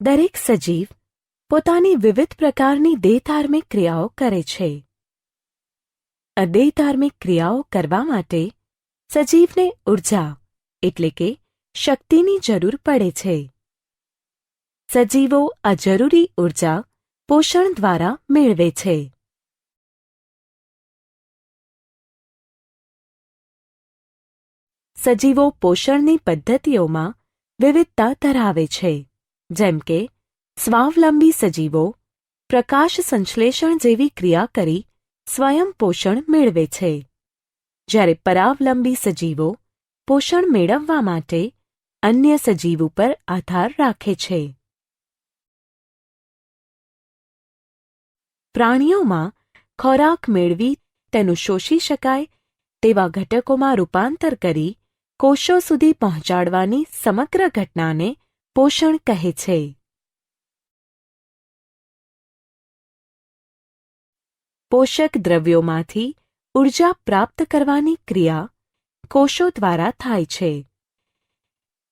દરેક સજીવ પોતાની વિવિધ પ્રકારની દેહધાર્મિક ક્રિયાઓ કરે છે. અદેહધાર્મિક દેહધાર્મિક ક્રિયાઓ કરવા માટે સજીવને ઊર્જા એટલે કે શક્તિની જરૂર પડે છે. સજીવો આ જરૂરી ઊર્જા પોષણ દ્વારા મેળવે છે. સજીવો પોષણની પદ્ધતિઓમાં વિવિધતા ધરાવે છે. જેમ કે, સ્વાવલંબી સજીવો, પ્રકાશ સંશ્લેષણ જેવી ક્રિયા કરી સ્વયં પોષણ મેળવે છે. જ્યારે પરાવલંબી સજીવો પોષણ મેળવવા માટે અન્ય સજીવ ઉપર આધાર રાખે છે. પ્રાણીઓમાં ખોરાક મેળવી તેનું શોષી શકાય તેવા ઘટકોમાં રૂપાંતર કરી કોષો સુધી પહોંચાડવાની સમગ્ર ઘટનાને પોષણ કહે છે. પોષક દ્રવ્યોમાંથી ઊર્જા પ્રાપ્ત કરવાની ક્રિયા કોષો દ્વારા થાય છે.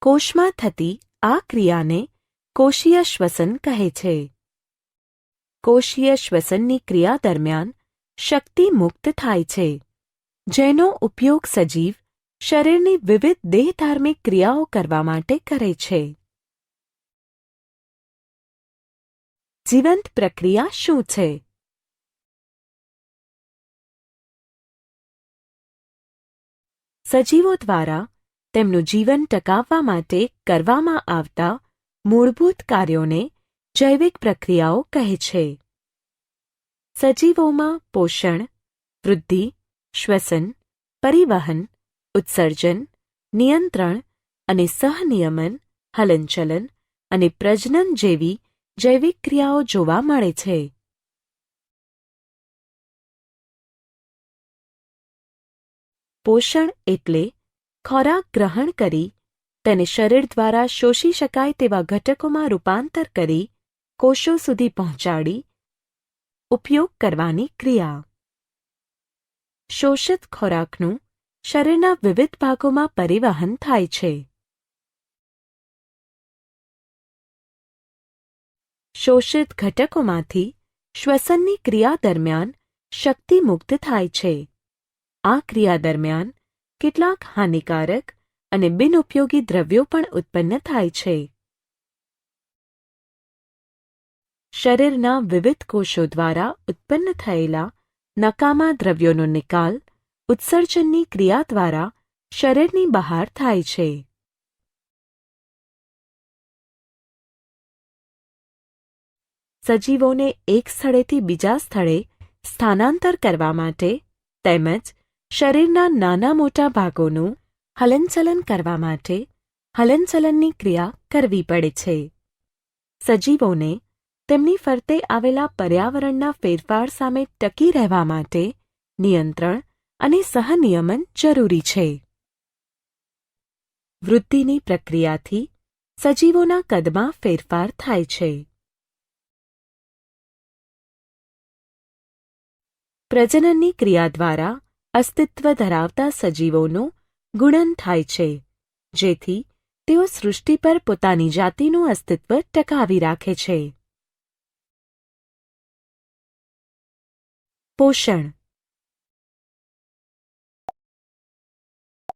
કોષમાં થતી આ ક્રિયાને કોષીય શ્વસન કહે છે. કોષીય શ્વસનની ક્રિયા દરમિયાન શક્તિ મુક્ત થાય છે, જેનો ઉપયોગ સજીવ શરીરની વિવિધ દેહધાર્મિક ક્રિયાઓ કરવા માટે કરે છે. જીવંત પ્રક્રિયા શું છે? સજીવો દ્વારા તેમનું જીવન ટકાવવા માટે કરવામાં આવતા મૂળભૂત કાર્યોને જૈવિક પ્રક્રિયાઓ કહે છે. સજીવોમાં પોષણ, વૃદ્ધિ, શ્વસન, પરિવહન, ઉત્સર્જન, નિયંત્રણ અને સહનિયમન, હલનચલન અને પ્રજનન જેવી જૈવિક ક્રિયાઓ જોવા મળે છે. પોષણ એટલે ખોરાક ગ્રહણ કરી, તેને શરીર દ્વારા શોષી શકાય તેવા ઘટકોમાં રૂપાંતર કરી, કોષો સુધી પહોંચાડી, ઉપયોગ કરવાની ક્રિયા. શોષિત ખોરાકનું શરીરના વિવિધ ભાગોમાં પરિવહન થાય છે. શોષિત ઘટકોમાંથી શ્વસનની ક્રિયા દરમિયાન શક્તિ મુક્ત થાય છે. આ ક્રિયા દરમિયાન કેટલાક હાનિકારક અને બિનઉપયોગી દ્રવ્યો પણ ઉત્પન્ન થાય છે. શરીરના વિવિધ કોષો દ્વારા ઉત્પન્ન થયેલા નકામા દ્રવ્યોનો નિકાલ ઉત્સર્જનની ક્રિયા દ્વારા શરીરની બહાર થાય છે. સજીવોને એક સ્થળેથી બીજા સ્થળે સ્થાનાંતર કરવા માટે તેમજ શરીરના નાના મોટા ભાગોનું હલનચલન કરવા માટે હલનચલનની ક્રિયા કરવી પડે છે. સજીવોને તેમની ફરતે આવેલા પર્યાવરણના ફેરફાર સામે ટકી રહેવા માટે નિયંત્રણ અને સહનિયમન જરૂરી છે. વૃદ્ધિની પ્રક્રિયાથી સજીવોના કદમાં ફેરફાર થાય છે. પ્રજનનની ક્રિયા દ્વારા અસ્તિત્વ ધરાવતા સજીવોનું ગુણન થાય છે, જેથી તેઓ સૃષ્ટિ પર પોતાની જાતિનું અસ્તિત્વ ટકાવી રાખે છે. પોષણ